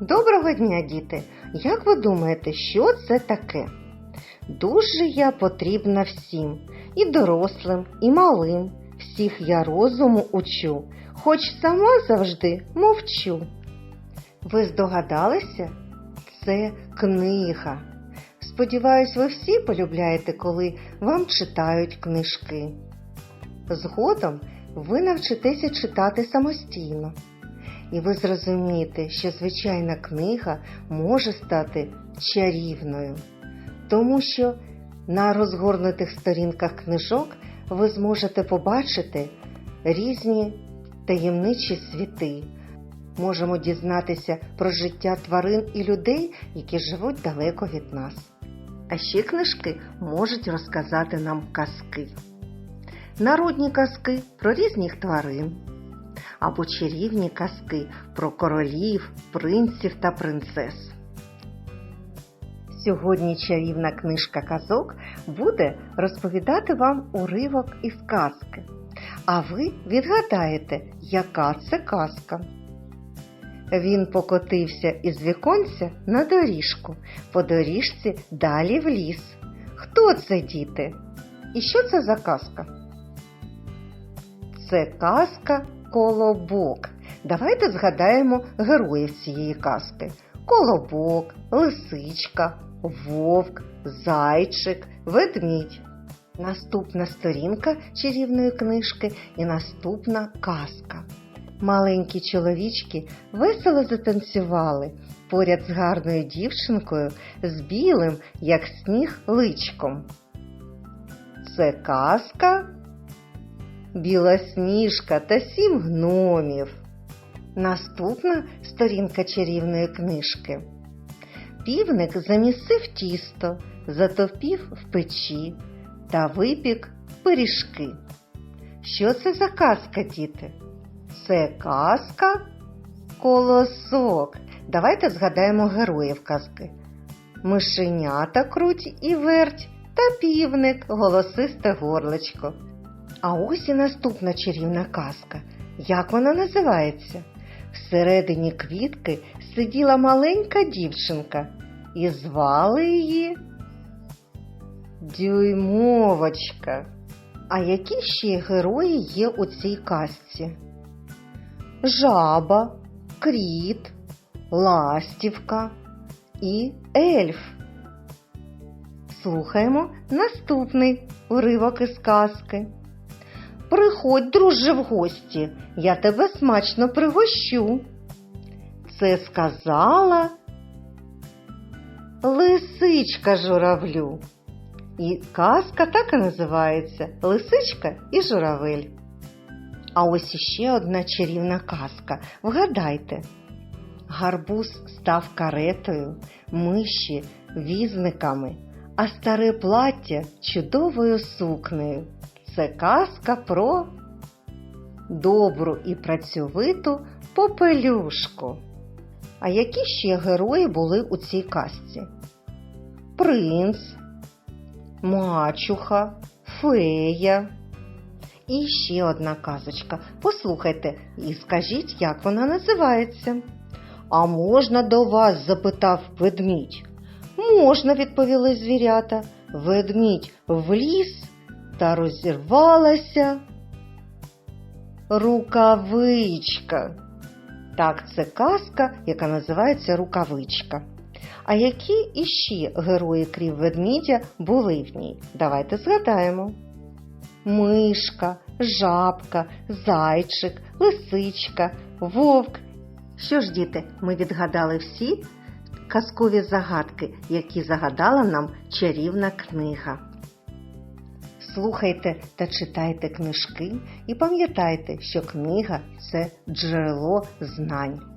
Доброго дня, діти! Як ви думаєте, що це таке? Дуже я потрібна всім, і дорослим, і малим. Всіх я розуму учу, хоч сама завжди мовчу. Ви здогадалися? Це книга. Сподіваюсь, ви всі полюбляєте, коли вам читають книжки. Згодом ви навчитеся читати самостійно. І ви зрозумієте, що звичайна книга може стати чарівною, тому що на розгорнутих сторінках книжок ви зможете побачити різні таємничі світи. Можемо дізнатися про життя тварин і людей, які живуть далеко від нас. А ще книжки можуть розказати нам казки. Народні казки про різних тварин або чарівні казки про королів, принців та принцес. Сьогодні чарівна книжка казок буде розповідати вам уривок із казки. А ви відгадаєте, яка це казка. Він покотився із віконця на доріжку, по доріжці далі в ліс. Хто це, діти? І що це за казка? Це казка Колобок. Давайте згадаємо героїв цієї казки: Колобок, лисичка, вовк, зайчик, ведмідь. Наступна сторінка чарівної книжки і наступна казка. Маленькі чоловічки весело затанцювали поряд з гарною дівчинкою з білим, як сніг, личком. Це казка Білосніжка та сім гномів. Наступна сторінка чарівної книжки. Півник замісив тісто, затопів в печі та випік пиріжки. Що це за казка, діти? Це казка колосок. Давайте згадаємо героїв казки. Мишенята круть і верть та півник, голосисте горлечко. А ось і наступна чарівна казка. Як вона називається? Всередині квітки сиділа маленька дівчинка і звали її Дюймовочка. А які ще герої є у цій казці? Жаба, кріт, ластівка і ельф. Слухаємо наступний уривок із казки. Приходь, друже, в гості, я тебе смачно пригощу. Це сказала лисичка журавлю. І казка так і називається Лисичка і журавель. А ось іще одна чарівна казка. Вгадайте. Гарбуз став каретою, миші візниками, а старе плаття чудовою сукнею. Це казка про добру і працьовиту попелюшку. А які ще герої були у цій казці? Принц, мачуха, фея. І ще одна казочка. Послухайте і скажіть, як вона називається. А можна до вас? запитав ведмідь. Можна, відповіли звірята. Ведмідь вліз та розірвалася рукавичка. Так, це казка, яка називається Рукавичка. А які іще герої крім ведмідя були в ній? Давайте згадаємо. Мишка, жабка, зайчик, лисичка, вовк. Що ж, діти, ми відгадали всі казкові загадки, які загадала нам чарівна книга. Слухайте та читайте книжки і пам'ятайте, що книга це джерело знань.